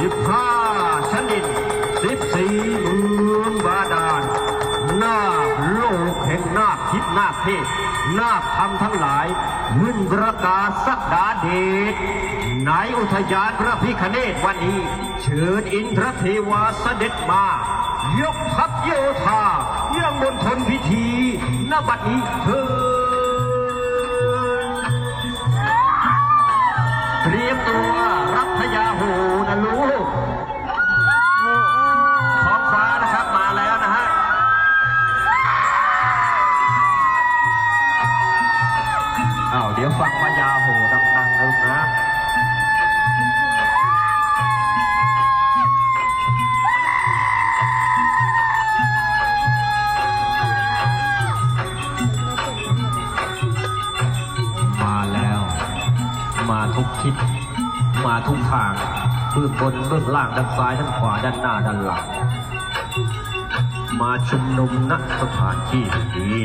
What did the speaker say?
สิบห้าชนิดสิบสี่เมืองบาดาลนาโลกแห่งนาคทิพนาคเทพนาคธรรมทั้งหลายมึนประกาศสักดาเดชในอุทยานพระพิคเนศวันนี้ เชิญอินทรเทวาเสด็จมา ยกทัพโยธาเยื่องบนทนพิธีนบัดนี้เธอเตรียมตัว ดี๋ยวฟังพญาโหดังๆนะลูกนะมาแล้ว มาทุกทิศมาทุกทางเบื้องบนเบื้องล่างด้านซ้ายด้านขวาด้านหน้าด้านหลัง มาชุมนุมณสถานที่นี้